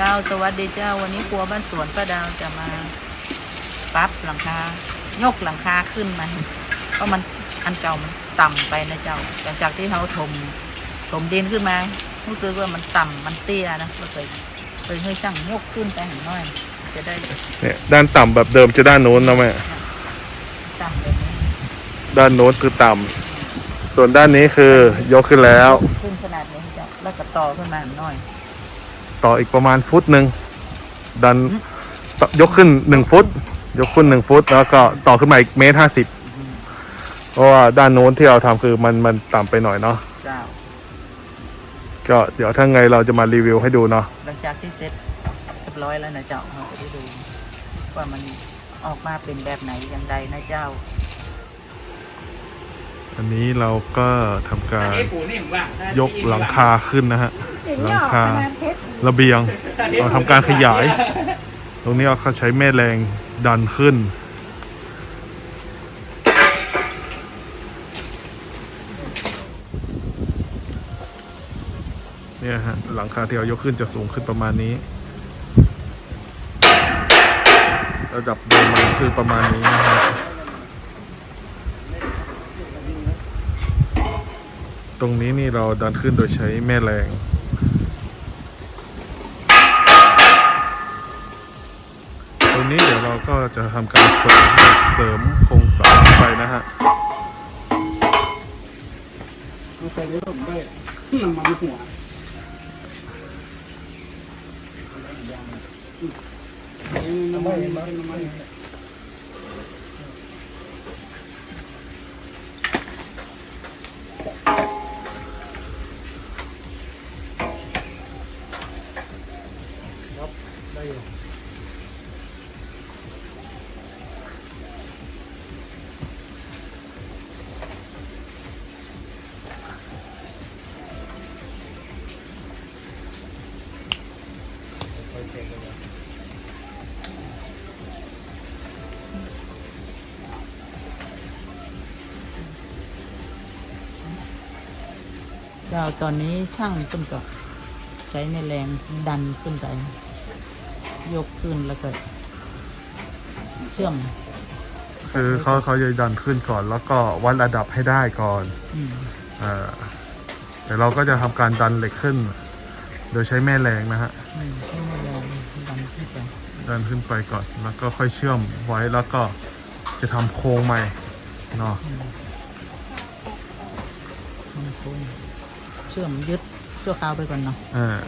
เจ้าสวัสดีเจ้าวันนี้ครัวบ้านสวนป้าดาวจะมาปรับหลังคายกหลังคาขึ้นมันเพราะมันอันเก่ามันต่ำไปนะเจ้าหลังจากที่เขาถมถมดินขึ้นมารู้สึกว่ามันต่ำมันเตี้ยนะก็เลยเลยให้ช่างยกขึ้นไปหน่อย จะได้เนี่ยด้านต่ำแบบเดิมจะด้านโน้นนะแม่ต่ำแบบนี้ด้านโน้นคือต่ำส่วนด้านนี้คือยกขึ้นแล้ว ขึ้นขนาดนี้เจ้าแล้วก็ต่อขึ้นมาหน่อย ต่ออีกประมาณฟุตหนึ่งดันต่อยกขึ้นหนึ่งฟุต ยกขึ้นหนึ่งฟุต แล้วก็ต่อขึ้นมาอีกเมตรห้าสิบเพราะว่าด้านโน้นที่เราทำคือมันมันต่ำไปหน่อยเนาะเจ้าก็เดี๋ยวถ้าไงเราจะมารีวิวให้ดูเนาะหลังจากที่เสร็จเรียบร้อยแล้วนะเจ้าเราจะได้ดูว่ามันออกมาเป็นแบบไหนอย่างไรนะเจ้า อันนี้เราก็ทำการเอ๊ะปู่นี่ผมว่ายกหลังคาขึ้นนะฮะหลังคาระเบียงเราทำการขยาย ตรงนี้เราก็ใช้แม่แรงดันขึ้น เนี่ยฮะหลังคาที่เรายกขึ้นจะสูงขึ้นประมาณนี้ ระดับเดิมมันคือประมาณนี้นะฮะ ตรงนี้นี่เราดันขึ้นโดยใช้แม่แรง ตรงนี้เดี๋ยวเราก็จะทำการเสริมเสริมโครงสร้างไปนะฮะใส่เยอะผมด้วยน้ำมันหัวน้ำมันน้ำมัน เจ้าตอนนี้ช่างต้นก็ใช้แม่แรงดันขึ้นไป ยกขึ้นแล้วก็เชื่อม คือเขาเขาจะดันขึ้นก่อน แล้วก็วัดระดับให้ได้ก่อนอืมเอ่อเดี๋ยวเราก็จะทำการดันเหล็กขึ้น โดยใช้แม่แรงนะฮะ อืมใช้แม่แรงดันขึ้นไป ดันขึ้นไปก่อน แล้วก็ค่อยเชื่อมไว้แล้วก็จะทำโครงใหม่เนาะทำโค้งเชื่อมยึดชั่วคราวไปก่อนเนาะอ่า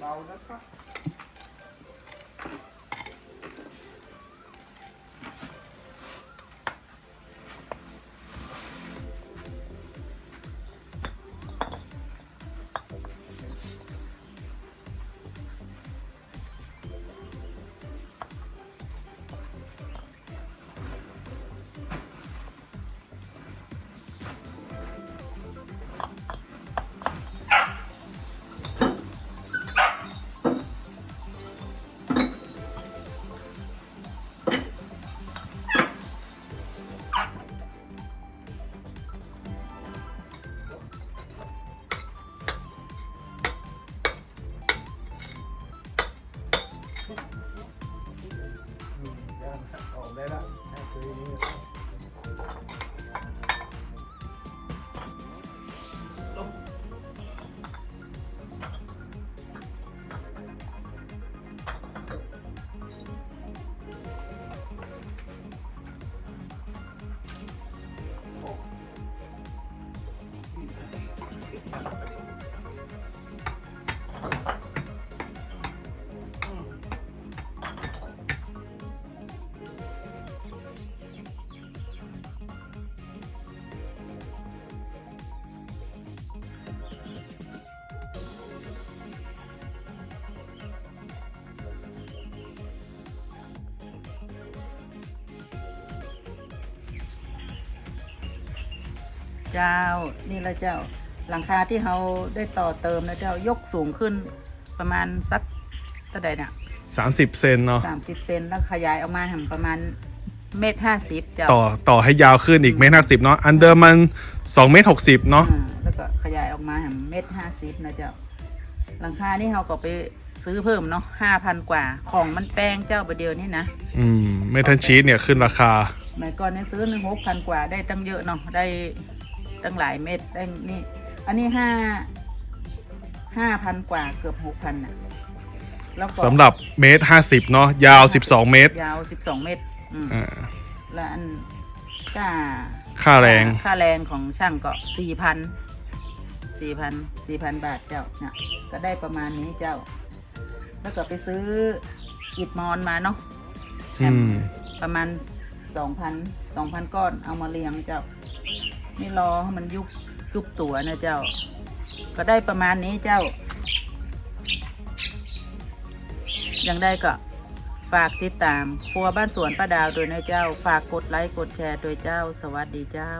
แเจ้า นี่ละเจ้า หลังคาที่เราได้ต่อเติมนะเจ้ายกสูงขึ้นประมาณสักเท่าใดน่ะ30เซนเนาะสามสิบเซนแล้วขยายออกมาหันประมาณเมตรห้าสิบเจ้าต่อต่อให้ยาวขึ้นอีกเมตรห้าสิบเนาะอันเดิมมัน2เมตรหกสิบเนาะอ่าแล้วก็ขยายออกมาหันเมตรห้าสิบนะเจ้า หลังคานี่เราก็ไปซื้อเพิ่มเนาะห้าพันกว่า ของมันแพงเจ้าประเดียวนี่นะ อืมเมทัลชีสเนี่ยขึ้นราคาเมื่อก่อนเนี่ยซื้อหนึ่งหกพันกว่าได้ตั้งเยอะเนาะได้ ตั้งหลายเม็ดได้นี่ อันนี้ห้าห้าพันกว่าเกือบหกพันอะแล้วก็สำหรับเมตรห้าสิบเนาะยาว12เมตรยาวสิบสองเมตรอืมอ่าแล้วอันค่าค่าแรง ค่าแรงของช่างก็สี่พันสี่พันสี่พันบาทเจ้าเนี่ยก็ได้ประมาณนี้เจ้า แล้วก็ไปซื้ออิฐมอนมาเนาะอืม ประมาณสองพันสองพันก้อนเอามาเลี้ยงเจ้า นี่รอให้มันยุบยุบตัวนะเจ้า ก็ได้ประมาณนี้เจ้า ยังได้ก็ฝากติดตามครัวบ้านสวนป้าดาวโดวยนะเจ้า ฝากกดไลค์กดแชร์โดวยเจ้า สวัสดีเจ้า